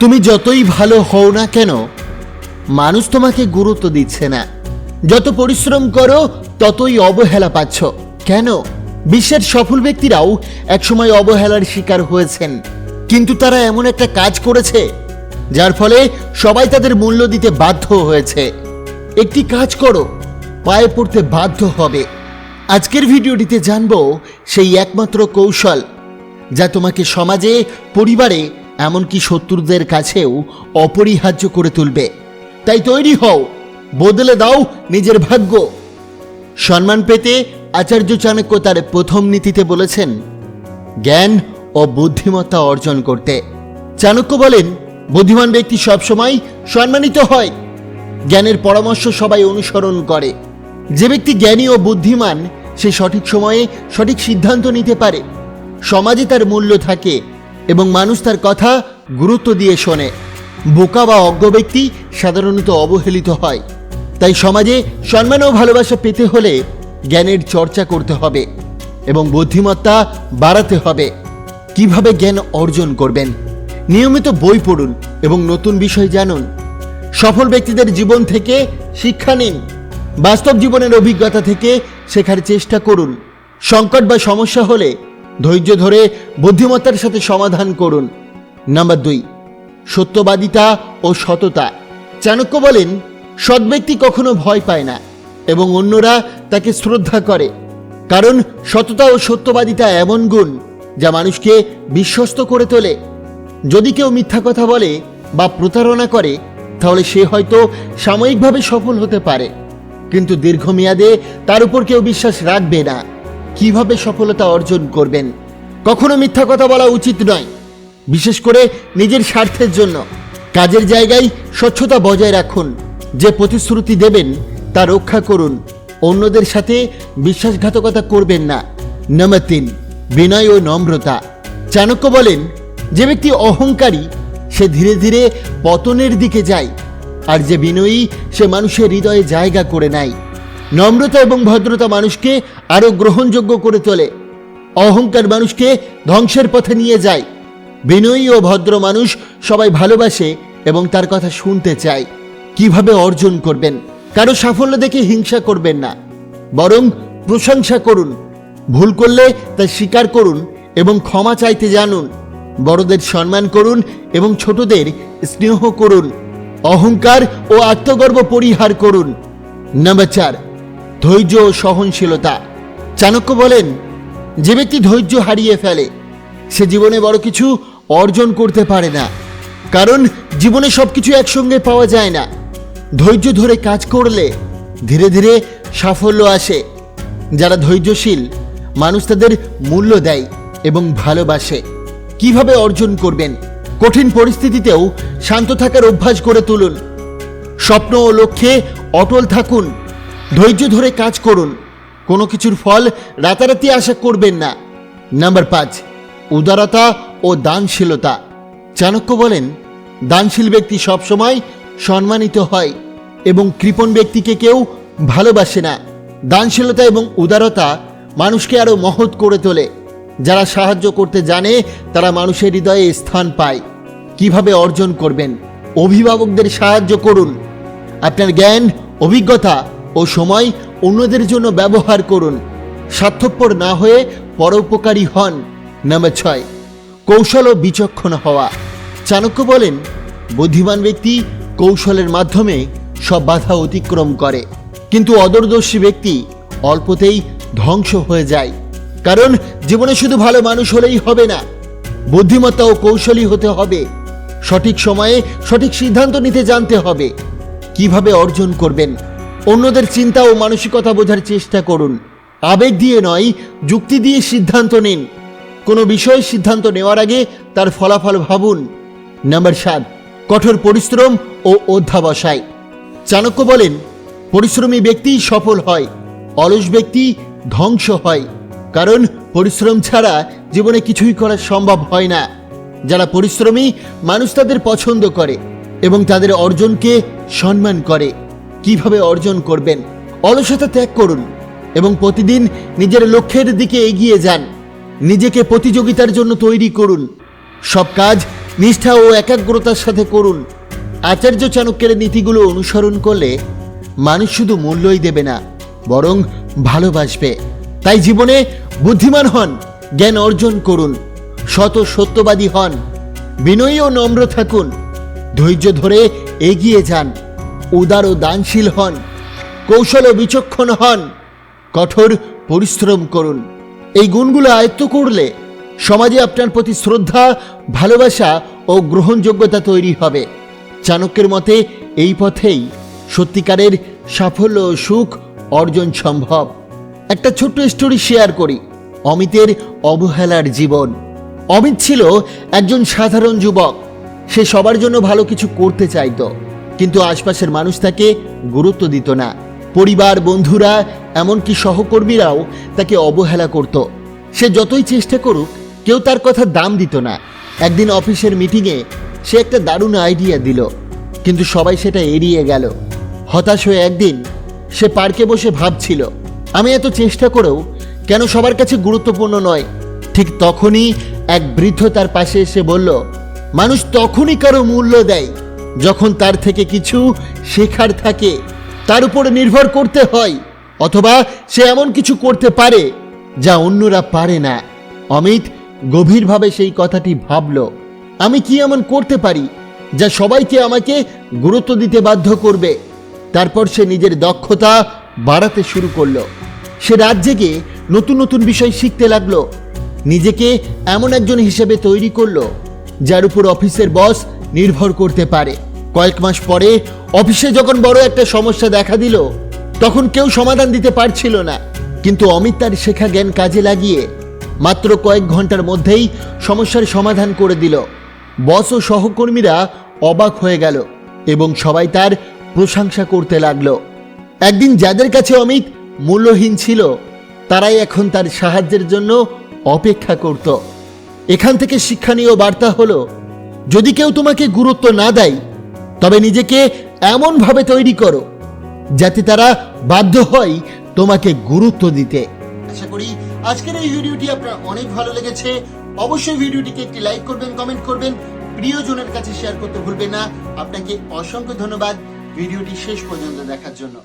তুমি যতই ভালো হও না কেন, মানুষ তোমাকে গুরুত্ব দিচ্ছে না। যত পরিশ্রম করো, ততই অবহেলা পাচ্ছ। কেন? বিশ্বের সফল ব্যক্তিরাও একসময় অবহেলার শিকার হয়েছেন। কিন্তু তারা এমন একটা কাজ করেছে, যার ফলে সবাই তাদের মূল্য দিতে বাধ্য হয়েছে। একটি কাজ করো, পায়ে পড়তে বাধ্য হবে। আজকের ভিডিওটিতে জানব সেই একমাত্র কৌশল, যা তোমাকে সমাজে, পরিবারে এমনকি শত্রুদের কাছেও অপরিহার্য করে তুলবে। তাই তৈরি হও, বদলে দাও নিজের ভাগ্য। সম্মান পেতে আচার্য চাণক্য তার প্রথম নীতিতে বলেছেন, জ্ঞান ও বুদ্ধিমত্তা অর্জন করতে। চাণক্য বলেন, বুদ্ধিমান ব্যক্তি সবসময় সম্মানিত হয়, জ্ঞানের পরামর্শ সবাই অনুসরণ করে। যে ব্যক্তি জ্ঞানী ও বুদ্ধিমান, সে সঠিক সময়ে সঠিক সিদ্ধান্ত নিতে পারে। সমাজে তার মূল্য থাকে এবং মানুষ তার কথা গুরুত্ব দিয়ে শোনে। বোকা বা অজ্ঞ ব্যক্তি সাধারণত অবহেলিত হয়। তাই সমাজে সম্মান ও ভালোবাসা পেতে হলে জ্ঞানের চর্চা করতে হবে এবং বুদ্ধিমত্তা বাড়াতে হবে। কীভাবে জ্ঞান অর্জন করবেন? নিয়মিত বই পড়ুন এবং নতুন বিষয় জানুন। সফল ব্যক্তিদের জীবন থেকে শিক্ষা নিন। বাস্তব জীবনের অভিজ্ঞতা থেকে শেখার চেষ্টা করুন। সংকট বা সমস্যা হলে ধৈর্য ধরে বুদ্ধিমত্তার সাথে সমাধান করুন। নাম্বার দুই, সত্যবাদিতা ও সততা। চাণক্য বলেন, সৎ ব্যক্তি কখনো ভয় পায় না এবং অন্যরা তাকে শ্রদ্ধা করে। কারণ সততা ও সত্যবাদিতা এমন গুণ যা মানুষকে বিশ্বস্ত করে তোলে। যদি কেউ মিথ্যা কথা বলে বা প্রতারণা করে, তাহলে সে হয়তো সাময়িকভাবে সফল হতে পারে। কিন্তু দীর্ঘমেয়াদে তার উপর কেউ বিশ্বাস রাখবে না। কীভাবে সফলতা অর্জন করবেন? কখনো মিথ্যা কথা বলা উচিত নয়। বিশেষ করে নিজের স্বার্থের জন্য। কাজের জায়গায় স্বচ্ছতা বজায় রাখুন। যে প্রতিশ্রুতি দেবেন, তা রক্ষা করুন। অন্যদের সাথে বিশ্বাসঘাতকতা করবেন না। নাম্বার তিন বিনয় ও নম্রতা। চাণক্য বলেন, যে ব্যক্তি অহংকারী, সে ধীরে ধীরে পতনের দিকে যায়। আর যে বিনয়ী, সে মানুষের হৃদয়ে জায়গা করে নেয়। নম্রতা এবং ভদ্রতা মানুষকে আরও গ্রহণযোগ্য করে তোলে। অহংকার মানুষকে ধ্বংসের পথে নিয়ে যায়। বিনয়ী ও ভদ্র মানুষ সবাই ভালোবাসে এবং তার কথা শুনতে চায়। কীভাবে অর্জন করবেন? কারও সাফল্য দেখে হিংসা করবেন না। বরং প্রশংসা করুন। ভুল করলে তা স্বীকার করুন এবং ক্ষমা চাইতে জানুন। বড়দের সম্মান করুন এবং ছোটদের স্নেহ করুন। অহংকার ও আত্মগর্ব পরিহার করুন। নাম্বার চার ধৈর্য ও সহনশীলতা। চাণক্য বলেন, যে ব্যক্তি ধৈর্য হারিয়ে ফেলে, সে জীবনে বড় কিছু অর্জন করতে পারে না। কারণ জীবনে সব কিছু একসঙ্গে পাওয়া যায় না। ধৈর্য ধরে কাজ করলে ধীরে ধীরে সাফল্য আসে। যারা ধৈর্যশীল, মানুষ তাদের মূল্য দেয় এবং ভালোবাসে। কীভাবে অর্জন করবেন? কঠিন পরিস্থিতিতেও শান্ত থাকার অভ্যাস করে তুলুন। স্বপ্ন ও লক্ষ্যে অটল থাকুন। ধৈর্য ধরে কাজ করুন। কোনো কিছুর ফল রাতারাতি আশা করবেন না। নাম্বার পাঁচ, উদারতা ও দানশীলতা। চাণক্য বলেন, দানশীল ব্যক্তি সবসময় সম্মানিত হয় এবং কৃপণ ব্যক্তিকে কেউ ভালোবাসে না। দানশীলতা এবং উদারতা মানুষকে আরও মহৎ করে তোলে। যারা সাহায্য করতে জানে, তারা মানুষের হৃদয়ে স্থান পায়। কীভাবে অর্জন করবেন? অভিভাবকদের সাহায্য করুন। আপনার জ্ঞান, অভিজ্ঞতা ও সময় অন্যদের জন্য ব্যবহার করুন। স্বার্থপর না হয়ে পরোপকারী হন নাম্বার ছয়। কৌশল ও বিচক্ষণ হওয়া। চাণক্য বলেন, বুদ্ধিমান ব্যক্তি কৌশলের মাধ্যমে সব বাধা অতিক্রম করে। কিন্তু অদূরদর্শী ব্যক্তি অল্পতেই ধ্বংস হয়ে যায়। কারণ জীবনে শুধু ভালো মানুষ হলেই হবে না, বুদ্ধিমত্তা ও কৌশলী হতে হবে। সঠিক সময়ে সঠিক সিদ্ধান্ত নিতে জানতে হবে। কীভাবে অর্জন করবেন? অন্যদের চিন্তা ও মানসিকতা বোঝার চেষ্টা করুন। আবেগ দিয়ে নয়, যুক্তি দিয়ে সিদ্ধান্ত নিন। কোনো বিষয়ে সিদ্ধান্ত নেওয়ার আগে তার ফলাফল ভাবুন। নাম্বার সাত, কঠোর পরিশ্রম ও অধ্যাবসায়। চাণক্য বলেন, পরিশ্রমী ব্যক্তি সফল হয়, অলস ব্যক্তি ধ্বংস হয়। কারণ পরিশ্রম ছাড়া জীবনে কিছুই করা সম্ভব হয় না। যারা পরিশ্রমী, মানুষ তাদের পছন্দ করে এবং তাদের অর্জনকে সম্মান করে। কীভাবে অর্জন করবেন? অলসতা ত্যাগ করুন এবং প্রতিদিন নিজের লক্ষ্যের দিকে এগিয়ে যান। নিজেকে প্রতিযোগিতার জন্য তৈরি করুন। সব কাজ নিষ্ঠা ও একাগ্রতার সাথে করুন। আচার্য চাণক্যের নীতিগুলো অনুসরণ করলে মানুষ শুধু মূল্যই দেবে না, বরং ভালোবাসবে। তাই জীবনে বুদ্ধিমান হন, জ্ঞান অর্জন করুন শত সত্যবাদী হন, বিনয়ী ও নম্র থাকুন, ধৈর্য ধরে এগিয়ে যান। উদার ও দানশীল হন, কৌশল ও বিচক্ষণ হন, কঠোর পরিশ্রম করুন। এই গুণগুলো আয়ত্ত করলে সমাজে আপনার প্রতি শ্রদ্ধা, ভালোবাসা ও গ্রহণযোগ্যতা তৈরি হবে। চাণক্যের মতে, এই পথেই সত্যিকারের সাফল্য ও সুখ অর্জন সম্ভব। একটা ছোট্ট স্টোরি শেয়ার করি, অমিতের অবহেলার জীবন। অমিত ছিল একজন সাধারণ যুবক, সে সবার জন্য ভালো কিছু করতে চাইতো। কিন্তু আশপাশের মানুষ তাকে গুরুত্ব দিত না। পরিবার, বন্ধুরা, এমনকি সহকর্মীরাও তাকে অবহেলা করত। সে যতই চেষ্টা করুক, কেউ তার কথা দাম দিত না। একদিন অফিসের মিটিংয়ে সে একটা দারুণ আইডিয়া দিল, কিন্তু সবাই সেটা এড়িয়ে গেল। হতাশ হয়ে একদিন সে পার্কে বসে ভাবছিল, আমি এত চেষ্টা করেও কেন সবার কাছে গুরুত্বপূর্ণ নয়? ঠিক তখনই এক বৃদ্ধ তার পাশে এসে বলল, মানুষ তখনই কারও মূল্য দেয় যখন তার থেকে কিছু শেখার থাকে, তার উপরে নির্ভর করতে হয়, অথবা সে এমন কিছু করতে পারে যা অন্যরা পারে না। অমিত গভীরভাবে সেই কথাটি ভাবল, আমি কি এমন করতে পারি যা সবাইকে আমাকে গুরুত্ব দিতে বাধ্য করবে? তারপর সে নিজের দক্ষতা বাড়াতে শুরু করল। সে রাত জেগে নতুন নতুন বিষয় শিখতে লাগল। নিজেকে এমন একজন হিসেবে তৈরি করল, যার উপর অফিসের বস নির্ভর করতে পারে। কয়েক মাস পরে অফিসে যখন বড় একটা সমস্যা দেখা দিল, তখন কেউ সমাধান দিতে পারছিল না। কিন্তু অমিত তার শেখা জ্ঞান কাজে লাগিয়ে মাত্র কয়েক ঘণ্টার মধ্যেই সমস্যার সমাধান করে দিল। বস ও সহকর্মীরা অবাক হয়ে গেল এবং সবাই তার প্রশংসা করতে লাগল। একদিন যাদের কাছে অমিত মূল্যহীন ছিল, তারাই এখন তার সাহায্যের জন্য অপেক্ষা করত। এখান থেকে শিক্ষণীয় বার্তা হলো, যদি কেউ তোমাকে গুরুত্ব না দেয় তবে নিজেকে এমনভাবে তৈরি করো যাতে তারা বাধ্য হয় তোমাকে গুরুত্ব দিতে। আশা করি আজকের এই ভিডিওটি আপনার অনেক ভালো লেগেছে। অবশ্যই ভিডিওটিকে একটি লাইক করবেন, কমেন্ট করবেন, প্রিয়জনের কাছে শেয়ার করতে ভুলবেন না। আপনাকে অসংখ্য ধন্যবাদ ভিডিওটি শেষ পর্যন্ত দেখার জন্য।